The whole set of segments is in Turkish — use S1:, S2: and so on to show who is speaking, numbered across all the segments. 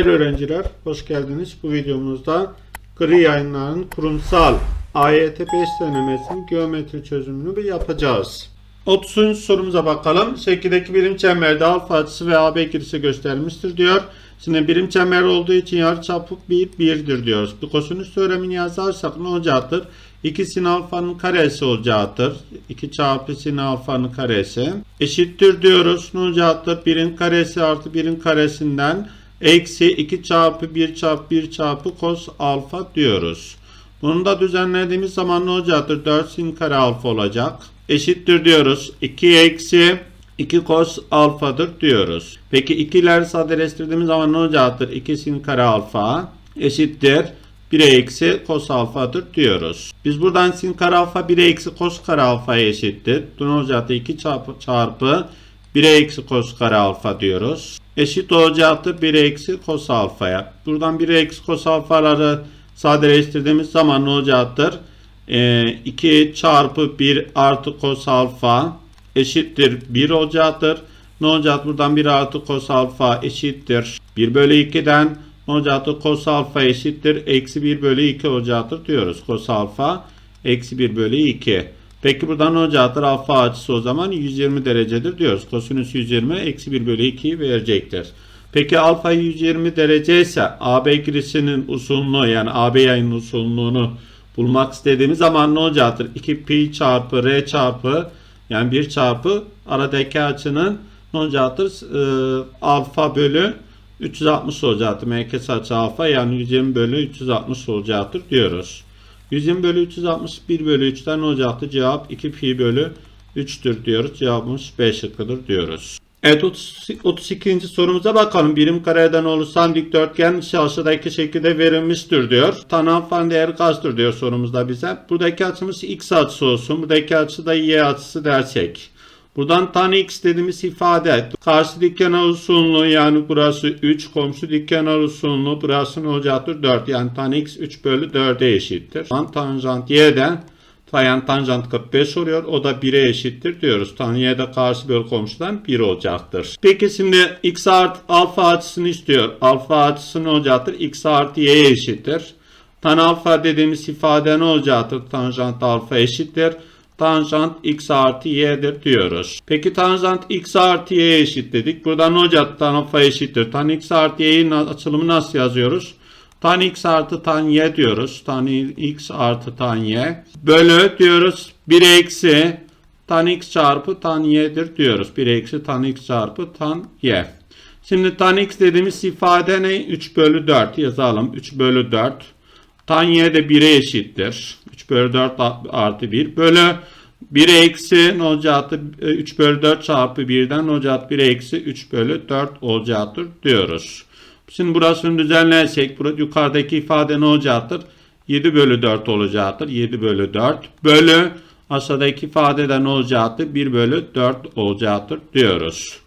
S1: Değerli öğrenciler, hoş geldiniz. Bu videomuzda gri yayınların kurumsal AYT 5 denemesinin geometri çözümünü bir yapacağız. 30. sorumuza bakalım. Şekildeki birim çemberde alfa açısı ve AB ikilisi gösterilmiştir diyor. Şimdi birim çember olduğu için yarıçapı 1, 1'dir diyoruz. Bu kosinüs teoremini yazarsak ne olacaktır? 2 sin alfanın karesi olacaktır. 2 çarpı sin alfanın karesi. Eşittir diyoruz. Ne olacaktır? 1'in karesi artı 1'in karesinden eksi 2 çarpı 1 çarpı 1 çarpı cos alfa diyoruz. Bunu da düzenlediğimiz zaman ne olacaktır? 4 sin kare alfa olacak. Eşittir diyoruz. 2 eksi 2 cos alfadır diyoruz. Peki ikileri sadeleştirdiğimiz zaman ne olacaktır? 2 sin kare alfa eşittir. 1'e eksi cos alfadır diyoruz. Biz buradan sin kare alfa 1'e eksi cos kare alfaya eşittir. Bu ne olacaktır? 2 çarpı, çarpı 1'e eksi cos kare alfa diyoruz. Eşit olacaktır 1'e eksi cos alfaya. Buradan 1'e eksi cos alfaları sadeleştirdiğimiz zaman ne olacaktır? Ee, 2 çarpı 1 artı cos alfa eşittir 1 olacaktır. Ne olacak? Buradan 1 artı cos alfa eşittir. 1 bölü 2'den ne olacaktır? Cos alfa eşittir. Eksi 1 bölü 2 olacaktır diyoruz. Cos alfa eksi 1 bölü 2. Peki buradan olacaktır? Alfa açısı o zaman 120 derecedir diyoruz. Kosinüs 120 eksi 1 bölü 2'yi verecektir. Peki alfa 120 derece ise AB girişinin usulünü yani AB yayının usulünü bulmak istediğimiz zaman ne olacaktır? 2 pi çarpı r çarpı yani 1 çarpı aradaki açının ne olacaktır? Ee, alfa bölü 360 olacaktır. Merkez açı alfa yani 120 bölü 360 olacaktır diyoruz. 120 bölü 361 bölü 3'ten ne olacaktı? Cevap 2 pi bölü 3'tür diyoruz. Cevabımız B şıkkıdır diyoruz. Evet 30, 32. sorumuza bakalım. Birim kareden oluşan dikdörtgen aşağıdaki şekilde verilmiştir diyor. Tanafan değeri kaçtır diyor sorumuzda bize. Buradaki açımız x açısı olsun. Buradaki açı da y açısı dersek. Buradan tan x dediğimiz ifade. Karşı dikkenar uzunluğu yani burası 3. Komşu dikkenar uzunluğu burası ne olacaktır? 4. Yani tan x 3 bölü 4'e eşittir. Tan tanjant y'den Tayan tanjant 45 oluyor. O da 1'e eşittir diyoruz. Tan y'de karşı bölü komşudan 1 olacaktır. Peki şimdi x artı alfa açısını istiyor. Alfa açısı ne olacaktır? x artı y'ye eşittir. Tan alfa dediğimiz ifade ne olacaktır? Tanjant alfa eşittir. Tanjant x artı y'dir diyoruz. Peki tanjant x artı y'ye eşit dedik. Burada ne olacak? Tan alfa eşittir. Tan x artı y'nin açılımı nasıl yazıyoruz? Tan x artı tan y diyoruz. Tan x artı tan y. Bölü diyoruz. 1 eksi tan x çarpı tan y'dir diyoruz. 1 eksi tan x çarpı tan y. Şimdi tan x dediğimiz ifade ne? 3 bölü 4 yazalım. 3 bölü 4. Tan y de 1'e eşittir. 3 bölü 4 artı 1 bölü 1 eksi ne olacaktır? 3 bölü 4 çarpı 1'den ne olacaktır? 1 eksi 3 bölü 4 olacaktır diyoruz. Şimdi burasını düzenlersek yukarıdaki ifade ne olacaktır? 7 bölü 4 olacaktır. 7 bölü 4 bölü aşağıdaki ifade ne olacaktır? 1 bölü 4 olacaktır diyoruz.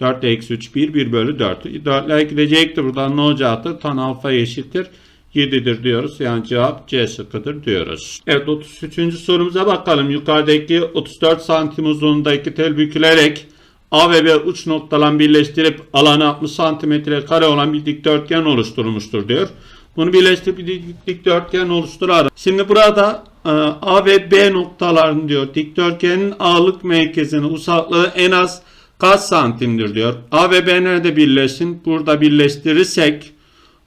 S1: 4 eksi 3 1 1 bölü 4. 4'ler gidecektir. Buradan ne olacaktır? Tan alfa eşittir. 7'dir diyoruz. Yani cevap C şıkkıdır diyoruz. Evet 33. sorumuza bakalım. Yukarıdaki 34 santim uzunluğundaki tel bükülerek A ve B uç noktalan birleştirip alanı 60 santimetre kare olan bir dikdörtgen oluşturmuştur diyor. Bunu birleştirip bir dikdörtgen oluşturalım. Şimdi burada e, A ve B noktalarını diyor. Dikdörtgenin A'lık merkezinin uzaklığı en az kaç santimdir diyor. A ve B nerede birleşsin? Burada birleştirirsek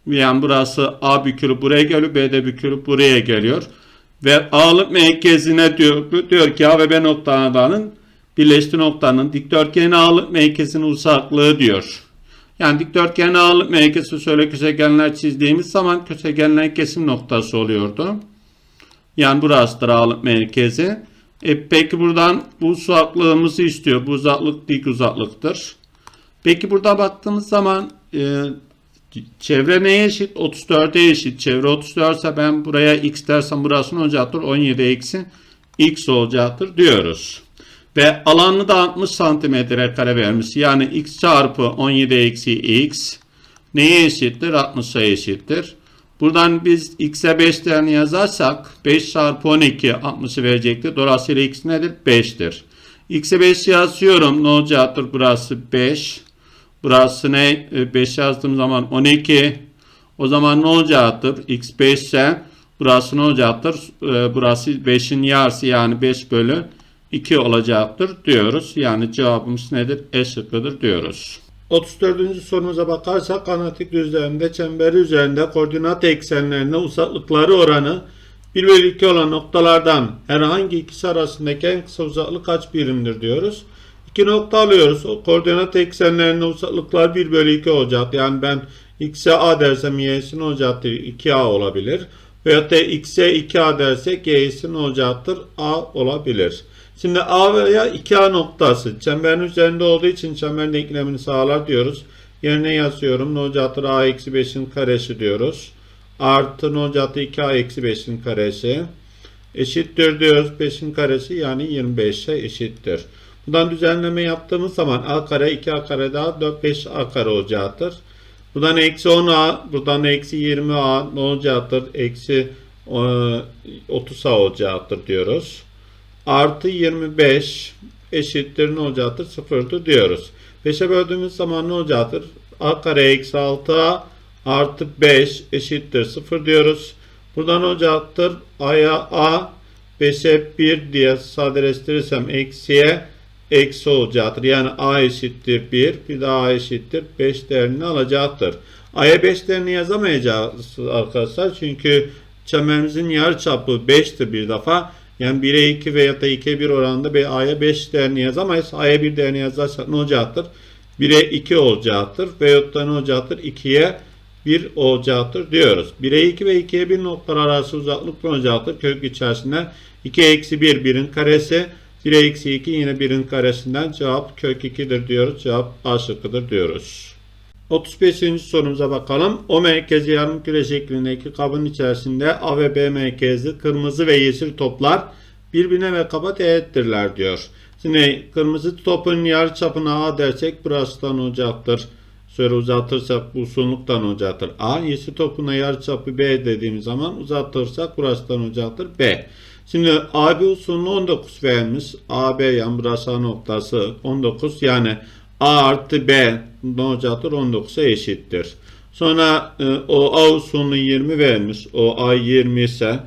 S1: yani burası A bükülü buraya geliyor. B de bükülü buraya geliyor. Ve A'lık merkezine diyor, diyor ki A ve B noktalarının birleştiği noktanın dikdörtgenin ağırlık merkezinin uzaklığı diyor. Yani dikdörtgenin ağırlık merkezi şöyle köşegenler çizdiğimiz zaman köşegenlerin kesim noktası oluyordu. Yani burasıdır ağırlık merkezi. E peki buradan bu uzaklığımızı istiyor. Bu uzaklık dik uzaklıktır. Peki burada baktığımız zaman e, çevre neye eşit? 34'e eşit. Çevre 34 ise ben buraya x dersem burası ne olacaktır? 17 eksi x olacaktır diyoruz. Ve alanını da 60 santimetre kare vermiş. Yani x çarpı 17 eksi x neye eşittir? 60'a eşittir. Buradan biz x'e 5 değerini yazarsak 5 çarpı 12 60'ı verecektir. Dolayısıyla x nedir? 5'tir. x'e 5 yazıyorum. Ne olacaktır? Burası 5. Burası ne? 5 yazdığım zaman 12. O zaman ne olacaktır? x 5 ise burası ne olacaktır? Ee, burası 5'in yarısı yani 5 bölü 2 olacaktır diyoruz. Yani cevabımız nedir? E şıkkıdır diyoruz. 34. sorumuza bakarsak kanatik düzlemde çemberi üzerinde koordinat eksenlerine uzaklıkları oranı 1 bölü 2 olan noktalardan herhangi ikisi arasındaki en kısa uzaklık kaç birimdir diyoruz. İki nokta alıyoruz. O koordinat eksenlerinde uzaklıklar 1 bölü 2 olacak. Yani ben x'e a dersem y'si ne olacaktır? 2a olabilir. Veyahut da x'e 2a dersek y'si ne olacaktır? a olabilir. Şimdi a veya 2a noktası çemberin üzerinde olduğu için çemberin denklemini sağlar diyoruz. Yerine yazıyorum. Ne olacaktır? a eksi 5'in karesi diyoruz. Artı ne olacaktır? 2a eksi 5'in karesi. Eşittir diyoruz. 5'in karesi yani 25'e eşittir. Buradan düzenleme yaptığımız zaman a kare 2a kare daha 4 5a kare olacaktır. Buradan eksi 10a, buradan eksi 20a ne olacaktır? Eksi e, 30a olacaktır diyoruz. Artı 25 eşittir ne olacaktır? Sıfırdır diyoruz. 5'e böldüğümüz zaman ne olacaktır? a kare eksi 6a artı 5 eşittir 0 diyoruz. Buradan olacaktır? a'ya a 5'e 1 diye sadeleştirirsem eksiye eksi olacaktır. Yani a eşittir 1, bir de a eşittir 5 değerini alacaktır. a'ya 5 değerini yazamayacağız arkadaşlar. Çünkü çemberimizin yarıçapı 5'tir bir defa. Yani 1'e 2 veya da 2'ye 1 oranında bir a'ya 5 değerini yazamayız. a'ya 1 değerini yazarsak ne olacaktır? 1'e 2 olacaktır. Veyahut da ne olacaktır? 2'ye 1 olacaktır diyoruz. 1'e 2 ve 2'ye 1 noktalar arası uzaklık ne olacaktır? Kök içerisinde 2 eksi 1 1'in karesi 1'e eksi 2 yine 1'in karesinden cevap kök 2'dir diyoruz. Cevap A şıkkıdır diyoruz. 35. sorumuza bakalım. O merkezi yarım küre şeklindeki kabın içerisinde A ve B merkezli kırmızı ve yeşil toplar birbirine ve kaba teğettirler diyor. Şimdi kırmızı topun yarı çapına A dersek burasından olacaktır. Şöyle uzatırsak bu uzunluktan olacaktır. A yeşil topuna yarı çapı B dediğimiz zaman uzatırsak burasından olacaktır B. Şimdi AB uzunluğu 19 vermiş. AB yani burası noktası 19 yani A artı B ne olacaktır? 19'a eşittir. Sonra e, o A uzunluğu 20 vermiş. O A 20 ise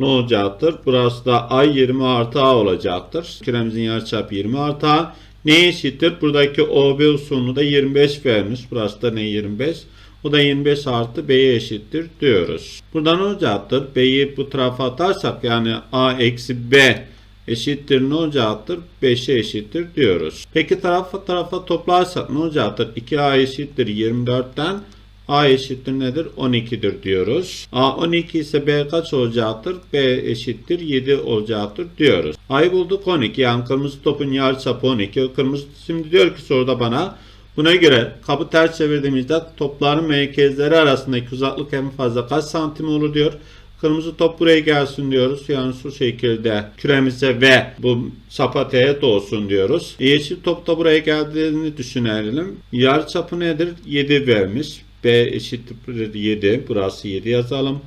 S1: ne olacaktır? Burası da A 20 artı A olacaktır. Küremizin yarıçapı 20 artı A. Ne eşittir? Buradaki OB uzunluğu da 25 vermiş. Burası da ne 25? O da 25 artı B'ye eşittir diyoruz. Buradan olacaktır. B'yi bu tarafa atarsak yani A eksi B eşittir ne olacaktır? 5'e eşittir diyoruz. Peki tarafa tarafa toplarsak ne olacaktır? 2A eşittir 24'ten A eşittir nedir? 12'dir diyoruz. A 12 ise B kaç olacaktır? B eşittir 7 olacaktır diyoruz. A'yı bulduk 12. Yani kırmızı topun yarıçapı 12. Kırmızı şimdi diyor ki soruda bana Buna göre kabı ters çevirdiğimizde topların merkezleri arasındaki uzaklık en fazla kaç santim olur diyor. Kırmızı top buraya gelsin diyoruz. Yani şu şekilde küremize ve bu sapateye doğsun diyoruz. Yeşil top da buraya geldiğini düşünelim. Yarı çapı nedir? 7 vermiş. B eşittir 7. Burası 7 yazalım.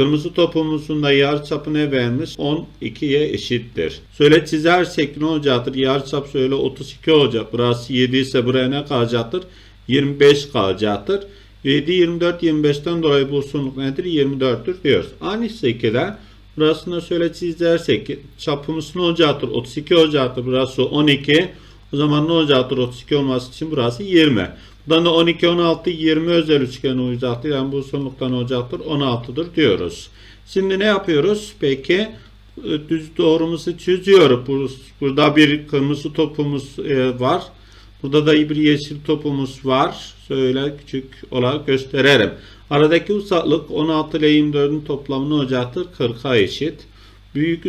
S1: Kırmızı topumuzun da yarıçapı ne vermiş? 12'ye eşittir. Şöyle çizersek ne olacaktır? Yarıçap şöyle 32 olacak. Burası 7 ise buraya ne kalacaktır? 25 kalacaktır. 7, 24, 25'ten dolayı bu uzunluk nedir? 24'tür diyoruz. Aynı şekilde burasını şöyle çizersek çapımız ne olacaktır? 32 olacaktır. Burası 12. O zaman ne olacaktır? 32 olması için burası 20. Buradan da 12, 16, 20 özel üçgen olacaktır. Yani bu uzunluktan olacaktır. 16'dır diyoruz. Şimdi ne yapıyoruz? Peki e, düz doğrumuzu çiziyoruz. Burada bir kırmızı topumuz e, var. Burada da bir yeşil topumuz var. Şöyle küçük olarak gösterelim. Aradaki uzaklık 16 ile 24'ün toplamı ne olacaktır? 40'a eşit. Büyük,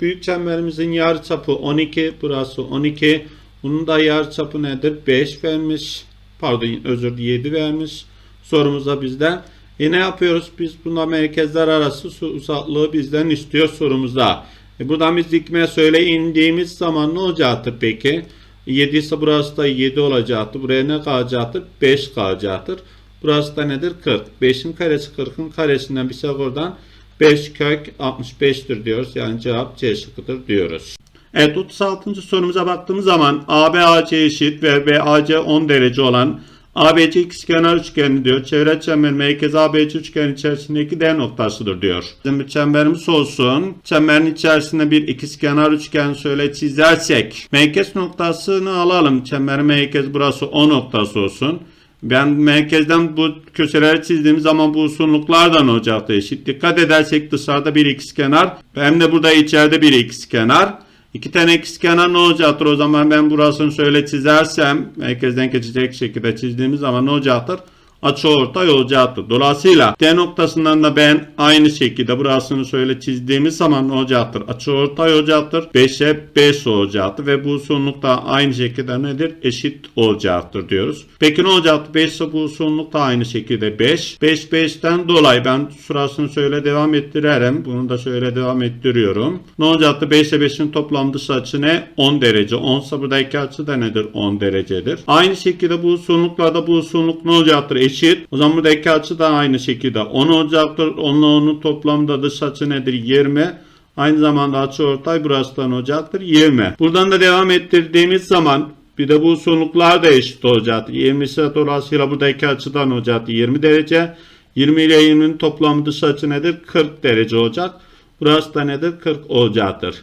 S1: büyük çemberimizin yarıçapı 12. Burası 12. Bunun da yarıçapı nedir? 5 vermiş. Pardon özür 7 vermiş. Sorumuza bizden. E ne yapıyoruz? Biz bunda merkezler arası uzaklığı bizden istiyor sorumuzda. E buradan biz dikme söyle indiğimiz zaman ne olacaktır peki? 7 ise burası da 7 olacaktır. Buraya ne kalacaktır? 5 kalacaktır. Burası da nedir? 40. 5'in karesi 40'ın karesinden bir şey oradan 5 kök 65'tir diyoruz. Yani cevap C şıkkıdır diyoruz. Evet 36. sorumuza baktığımız zaman ABAC eşit ve BAC 10 derece olan ABC ikizkenar üçgeni diyor. Çevre çember merkez ABC üçgen içerisindeki D noktasıdır diyor. Bizim bir çemberimiz olsun. Çemberin içerisinde bir ikizkenar üçgen şöyle çizersek. Merkez noktasını alalım. Çemberin merkez burası O noktası olsun. Ben merkezden bu köşeleri çizdiğim zaman bu uzunluklardan olacaktı eşit. Dikkat edersek dışarıda bir ikizkenar hem de burada içeride bir ikizkenar. İki tane ikizkenar ne olacaktır? O zaman ben burasını şöyle çizersem merkezden geçecek şekilde çizdiğimiz zaman ne olacaktır? Açıortay olacaktır. Dolayısıyla D noktasından da ben aynı şekilde burasını şöyle çizdiğimiz zaman ne olacaktır? Açıortay olacaktır. 5'e 5 olacaktır ve bu uzunluk da aynı şekilde nedir? Eşit olacaktır diyoruz. Peki ne olacaktı? 5 ise bu uzunluk da aynı şekilde 5. 5 5'ten dolayı ben sırasını şöyle devam ettirelim. Bunu da şöyle devam ettiriyorum. Ne olacaktı? 5 ile 5'in toplam dış açı ne? 10 derece. 10 ise buradaki açı da nedir? 10 derecedir. Aynı şekilde bu uzunluklarda bu uzunluk ne olacaktır? Eşit. O zaman buradaki açı da aynı şekilde 10 olacaktır. 10 ile 10'un toplamda dış açı nedir? 20. Aynı zamanda açı ortay burasından olacaktır 20. Buradan da devam ettirdiğimiz zaman bir de bu uzunluklar da eşit olacaktır. 20 ise dolayısıyla buradaki açıdan olacaktır 20 derece. 20 ile 20'nin toplamı dış açı nedir? 40 derece olacak. Burası da nedir? 40 olacaktır.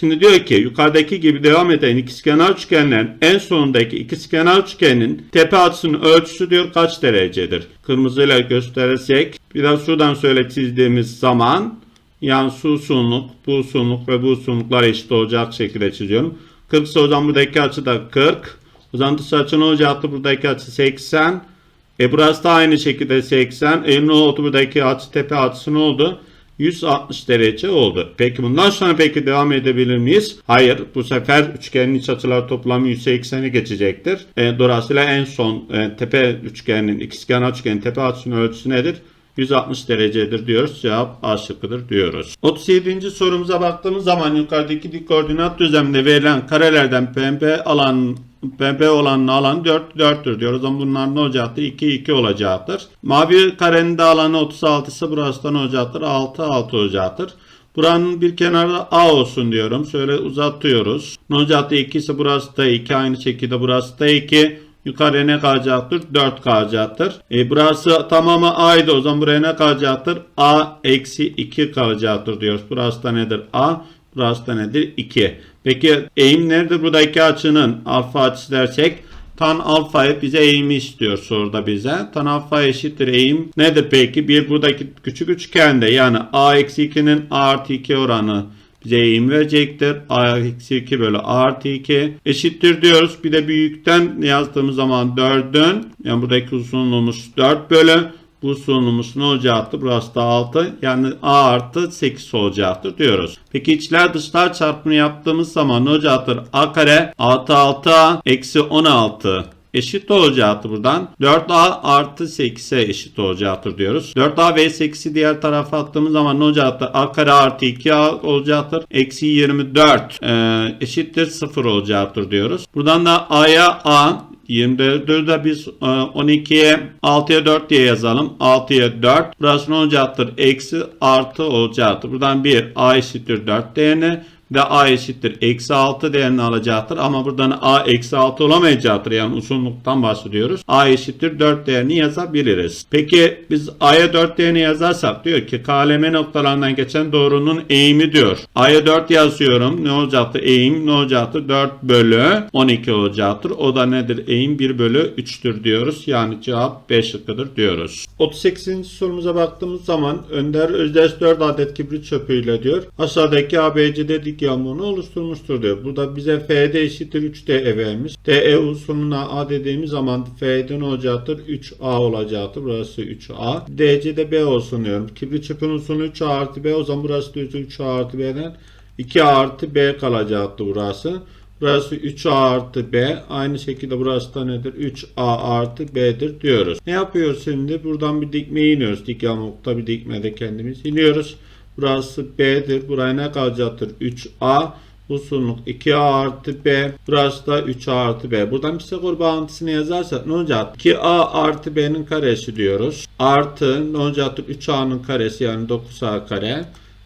S1: Şimdi diyor ki yukarıdaki gibi devam eden ikizkenar üçgenlerin en sonundaki ikizkenar üçgenin tepe açısının ölçüsü diyor kaç derecedir? Kırmızıyla gösterirsek biraz şuradan şöyle çizdiğimiz zaman yani şu uzunluk, bu uzunluk ve bu uzunluklar eşit olacak şekilde çiziyorum. 40 ise zaman buradaki açı da 40. O zaman dış açı ne olacaktı? Buradaki açı 80. E burası da aynı şekilde 80. E ne oldu? Buradaki açı tepe açısı ne oldu? 160 derece oldu. Peki bundan sonra peki devam edebilir miyiz? Hayır. Bu sefer üçgenin iç açılar toplamı 180'i geçecektir. E, dolayısıyla en son e, tepe üçgenin, ikizkenar üçgenin tepe açısının ölçüsü nedir? 160 derecedir diyoruz. Cevap A şıkkıdır diyoruz. 37. sorumuza baktığımız zaman yukarıdaki dik koordinat düzleminde verilen karelerden pembe alan pembe olanın alanı 4 4'tür diyoruz. O zaman bunlar ne olacaktır? 2 2 olacaktır. Mavi karenin de alanı 36 ise burası da ne olacaktır? 6 6 olacaktır. Buranın bir kenarı A olsun diyorum. Şöyle uzatıyoruz. Ne olacaktır? 2 ise burası da 2. Aynı şekilde burası da 2. Yukarıya ne kalacaktır? 4 kalacaktır. E burası tamamı A'ydı. O zaman buraya ne kalacaktır? A eksi 2 kalacaktır diyoruz. Burası da nedir? A. Burası da nedir? 2. Peki eğim nedir? Buradaki açının alfa açısı dersek tan alfayı bize eğimi istiyor soruda bize. Tan alfa eşittir eğim nedir peki? Bir buradaki küçük üçgende yani a eksi 2'nin a artı 2 oranı bize eğim verecektir. a eksi 2 bölü a artı 2 eşittir diyoruz. Bir de büyükten yazdığımız zaman 4'ün yani buradaki uzunluğumuz 4 bölü bu uzunluğumuz ne olacaktır? Burası da 6. Yani a artı 8 olacaktır diyoruz. Peki içler dışlar çarpımını yaptığımız zaman ne olacaktır? a kare artı 6a eksi 16 eşit olacaktır buradan. 4a artı 8'e eşit olacaktır diyoruz. 4a ve 8'i diğer tarafa attığımız zaman ne olacaktır? a kare artı 2a olacaktır. Eksi 24 e, eşittir 0 olacaktır diyoruz. Buradan da a'ya a 24'ü de biz 12'ye 6'ya 4 diye yazalım. 6'ya 4. Burası ne olacaktır? Eksi artı olacaktır. Buradan 1 a eşittir 4 değerini ve a eşittir eksi 6 değerini alacaktır. Ama buradan a eksi 6 olamayacaktır. Yani uzunluktan bahsediyoruz. a eşittir 4 değerini yazabiliriz. Peki biz a'ya 4 değerini yazarsak diyor ki KLM noktalarından geçen doğrunun eğimi diyor. a'ya 4 yazıyorum. Ne olacaktır? Eğim ne olacaktır? 4 bölü 12 olacaktır. O da nedir? Eğim 1 bölü 3'tür diyoruz. Yani cevap B şıkkıdır diyoruz. 38. sorumuza baktığımız zaman Önder Özdeş 4 adet kibrit çöpüyle diyor. Aşağıdaki ABCD dik yağmurunu oluşturmuştur diyor. Burada bize FD eşittir 3D vermiş. DE usulüne A dediğimiz zaman FD ne olacaktır? 3A olacaktır. Burası 3A. DC'de B olsun diyorum. Kibrit çöpün usulü 3A artı B. O zaman burası da 3A artı B'den 2A artı B kalacaktı burası. Burası 3A artı B. Aynı şekilde burası da nedir? 3A artı B'dir diyoruz. Ne yapıyoruz şimdi? Buradan bir dikme iniyoruz. Dik yamukta bir dikmede kendimiz iniyoruz. Burası B'dir. Buraya ne kalacaktır? 3A. Uzunluk 2A artı B. Burası da 3A artı B. Buradan Pisagor bağıntısını yazarsak ne olacak? 2A artı B'nin karesi diyoruz. Artı ne olacaktır? 3A'nın karesi yani 9A kare.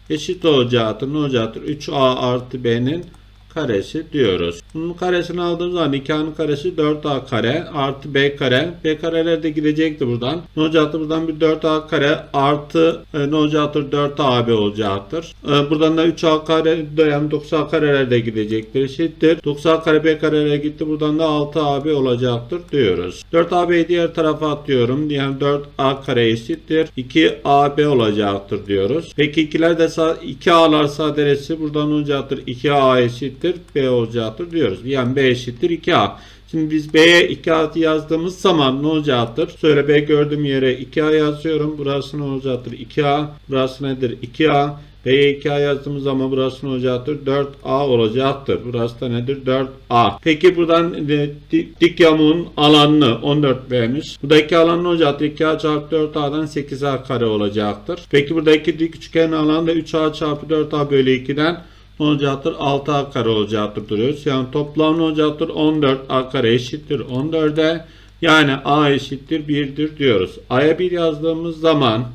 S1: Eşit olacaktır. Ne olacaktır? 3A artı B'nin karesi diyoruz. Bunun karesini aldığımız zaman 2A'nın karesi 4A kare artı B kare. B kareler de gidecekti buradan. Ne olacaktır? Buradan bir 4A kare artı e, ne olacaktır? 4AB olacaktır. E, buradan da 3A kare yani 9A kareler de gidecektir. Eşittir. 9A kare B karelere gitti. Buradan da 6AB olacaktır diyoruz. 4AB'yi diğer tarafa atıyorum. Yani 4A kare eşittir. 2AB olacaktır diyoruz. Peki ikiler de sa- 2A'lar sadesi buradan olacaktır. 2A eşittir. B olacaktır diyoruz. Yani B eşittir 2A. Şimdi biz B'ye 2A yazdığımız zaman ne olacaktır? Söyle B gördüğüm yere 2A yazıyorum. Burası ne olacaktır? 2A. Burası nedir? 2A. B'ye 2A yazdığımız zaman burası ne olacaktır? 4A olacaktır. Burası da nedir? 4A. Peki buradan e, di- dik yamuğun alanını 14 vermiş. Buradaki alan ne olacaktır? 2A çarpı 4A'dan 8A kare olacaktır. Peki buradaki dik üçgenin alanı da 3A çarpı 4A bölü 2'den olacaktır? 6A kare olacaktır duruyoruz. Yani toplam ne olacaktır? 14A kare eşittir 14'e. Yani A eşittir 1'dir diyoruz. A'ya 1 yazdığımız zaman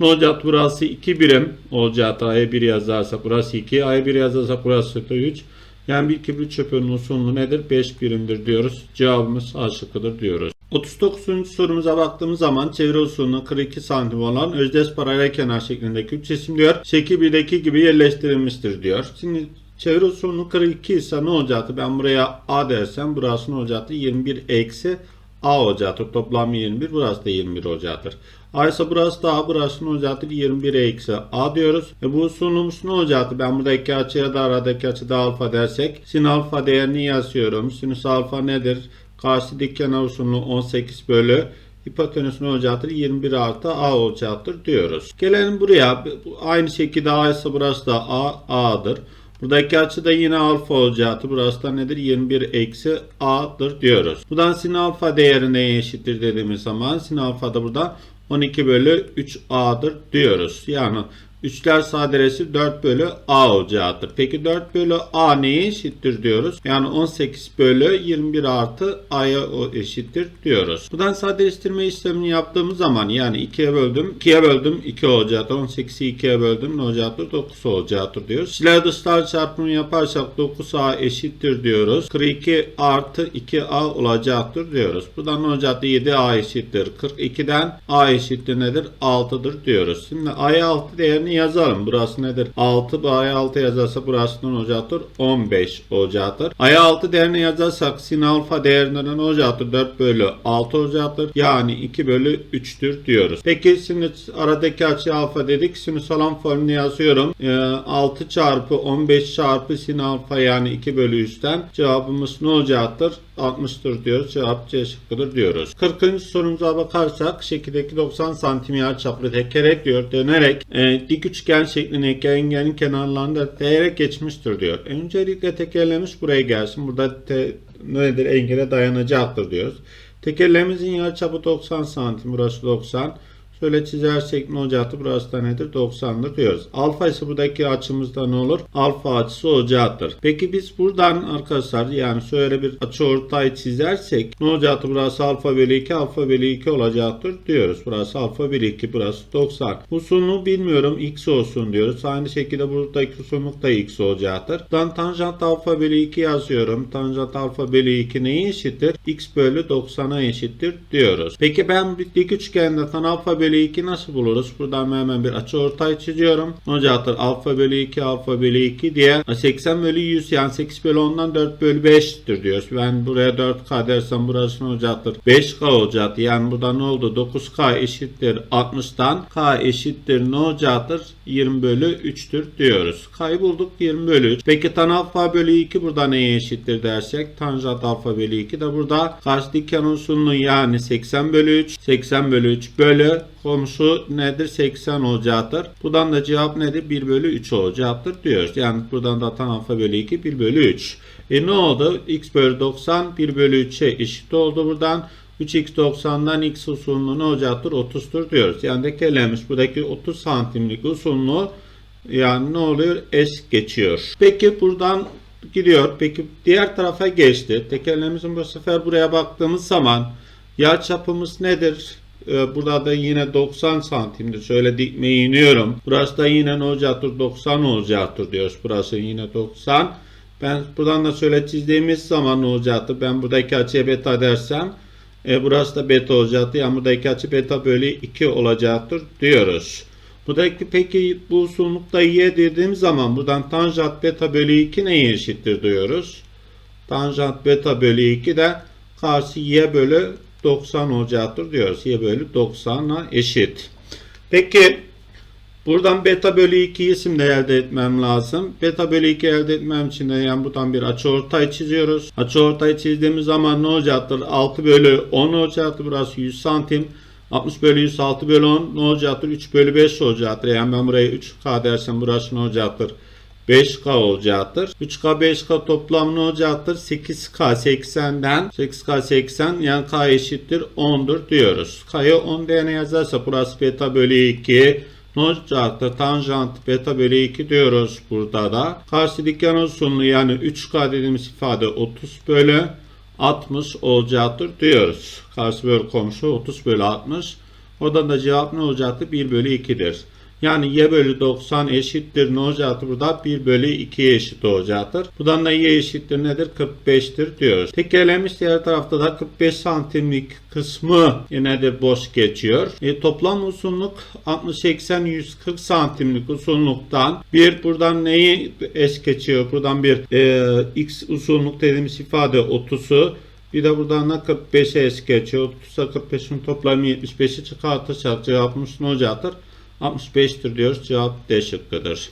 S1: ne olacak? Burası 2 birim olacak. A'ya 1 yazarsak burası 2. A'ya 1 yazarsak burası da 3. Yani bir kibrit çöpünün uzunluğu nedir? 5 birimdir diyoruz. Cevabımız A şıkkıdır diyoruz. 39. sorumuza baktığımız zaman çevre uzunluğu 42 santim olan özdeş paralel kenar şeklindeki üç cisim diyor. Şekil 1'deki gibi yerleştirilmiştir diyor. Şimdi çevre uzunluğu 42 ise ne olacaktı? Ben buraya A dersem burası ne olacaktı? 21 eksi A olacaktır. Toplam 21. Burası da 21 olacaktır. A ise burası da A. Burası ne olacaktır? 21 eksi A diyoruz. E bu uzunluğumuz ne olacaktı? Ben buradaki açıya da aradaki açıda alfa dersek. Sin alfa değerini yazıyorum. Sinüs alfa nedir? Karşı dik kenar uzunluğu 18 bölü hipotenüs ne olacaktır? 21 artı A olacaktır diyoruz. Gelelim buraya. Bu- Aynı şekilde A ise burası da A, A'dır. Buradaki açı da yine alfa olacaktır. Burası da nedir? 21 eksi A'dır diyoruz. Buradan sin alfa değeri neye eşittir dediğimiz zaman sin alfa da burada 12 bölü 3A'dır diyoruz. Yani 3'ler sadesi 4 bölü A olacaktır. Peki 4 bölü A neye eşittir diyoruz? Yani 18 bölü 21 artı A'ya eşittir diyoruz. Buradan sadeleştirme işlemini yaptığımız zaman yani 2'ye böldüm. 2'ye böldüm 2 olacaktır. 18'i 2'ye böldüm ne olacaktır? 9 olacaktır diyoruz. İçler dışlar çarpımı yaparsak 9A eşittir diyoruz. 42 artı 2A olacaktır diyoruz. Buradan ne olacaktır? 7A eşittir. 42'den A eşittir nedir? 6'dır diyoruz. Şimdi A'ya 6 değerini yazalım. Burası nedir? 6. Bu A'ya 6 yazarsa burası ne olacaktır? 15 olacaktır. A'ya 6 değerini yazarsak sin alfa değerinden olacaktır? 4 bölü 6 olacaktır. Yani 2 bölü 3'tür diyoruz. Peki sinüs aradaki açı alfa dedik. Sinüs alan formülünü yazıyorum. Ee, 6 çarpı 15 çarpı sin alfa yani 2 bölü 3'ten cevabımız ne olacaktır? 60'tır diyoruz. Cevap C şıkkıdır diyoruz. 40. sorumuza bakarsak şekildeki 90 santim yer çaplı tekerek diyor dönerek e, dik üçgen şeklindeki engelin kenarlarında değerek geçmiştir diyor. Öncelikle tekerlemiş buraya gelsin. Burada te, nedir engele dayanacaktır diyoruz. Tekerleğimizin yer çapı 90 santim. Burası 90. Şöyle çizersek ne olacaktır? Burası da nedir? 90'dır diyoruz. Alfa ise buradaki açımızda ne olur? Alfa açısı olacaktır. Peki biz buradan arkadaşlar yani şöyle bir açı ortay çizersek ne olacaktır? Burası alfa bölü 2 alfa bölü 2 olacaktır diyoruz. Burası alfa bölü 2 burası 90. Uzunluğu bilmiyorum x olsun diyoruz. Aynı şekilde buradaki uzunluk da x olacaktır. Buradan tanjant alfa bölü 2 yazıyorum. Tanjant alfa bölü 2 neye eşittir? x bölü 90'a eşittir diyoruz. Peki ben dik üçgende tan alfa bölü 2 nasıl buluruz? Buradan hemen bir açı ortay çiziyorum. Olacaktır? Alfa bölü 2 alfa bölü 2 diye 80 bölü 100 yani 8 bölü 10'dan 4 bölü 5'tir diyoruz. Ben buraya 4K dersem burası ne olacaktır? 5K olacaktı. Yani burada ne oldu? 9K eşittir 60'tan K eşittir ne olacaktır? 20 bölü 3'tür diyoruz. K'yı bulduk 20 bölü 3. Peki tan alfa bölü 2 burada neye eşittir dersek? Tanjant alfa bölü 2 de burada karşı dik kenar uzunluğu yani 80 bölü 3. 80 bölü 3 bölü komşu nedir? 80 olacaktır. Buradan da cevap nedir? 1 bölü 3 olacaktır diyoruz. Yani buradan da tan alfa bölü 2 1 bölü 3. E ne oldu? x bölü 90 1 bölü 3'e eşit oldu buradan. 3x 90'dan x uzunluğu ne olacaktır? 30'tur diyoruz. Yani tekerlemiş buradaki 30 santimlik uzunluğu yani ne oluyor? S geçiyor. Peki buradan gidiyor. Peki diğer tarafa geçti. Tekerleğimizin bu sefer buraya baktığımız zaman yer çapımız nedir? Ee, Burada da yine 90 santimdir. Şöyle dikmeye iniyorum. Burası da yine ne olacaktır? 90 olacaktır diyoruz. Burası yine 90. Ben buradan da şöyle çizdiğimiz zaman ne olacaktı? Ben buradaki açıya beta dersem e, burası da beta olacaktı. Yani buradaki açı beta bölü 2 olacaktır diyoruz. Buradaki peki bu uzunlukta y dediğim zaman buradan tanjant beta bölü 2 neye eşittir diyoruz. Tanjant beta bölü 2 de karşı y bölü 90 olacaktır diyoruz. y bölü 90'a eşit. Peki buradan beta bölü 2'yi şimdi elde etmem lazım. Beta bölü 2 elde etmem için de yani buradan bir açıortay çiziyoruz. Açıortay çizdiğimiz zaman ne olacaktır? 6 bölü 10 olacaktır. Burası 100 santim. 60 bölü 100 6 bölü 10 ne olacaktır? 3 bölü 5 olacaktır. Yani ben buraya 3K dersem burası ne olacaktır? 5K olacaktır. 3K 5K toplam ne olacaktır? 8K 80'den 8K 80 yani K eşittir 10'dur diyoruz. K'yı 10 değerine yazarsa burası beta bölü 2 ne olacaktır? Tanjant beta bölü 2 diyoruz burada da. Karşı dikgen uzunluğu yani 3K dediğimiz ifade 30 bölü 60 olacaktır diyoruz. Karşı bölü komşu 30 bölü 60. Oradan da cevap ne olacaktır? 1 bölü 2'dir. Yani y bölü 90 eşittir ne olacaktır burada? 1 bölü 2'ye eşit olacaktır. Buradan da y eşittir nedir? 45'tir diyoruz. Tekerlemiş diğer tarafta da 45 santimlik kısmı nedir? Boş geçiyor. E, toplam uzunluk 60, 80, 140 santimlik uzunluktan bir buradan neyi es geçiyor? Buradan bir e, x uzunluk dediğimiz ifade 30'u bir de buradan da 45'e es geçiyor. 30'a 45'in toplamı 75'i çıkartırsak cevabımız ne olacaktır? 65'tir diyoruz. Cevap D şıkkıdır.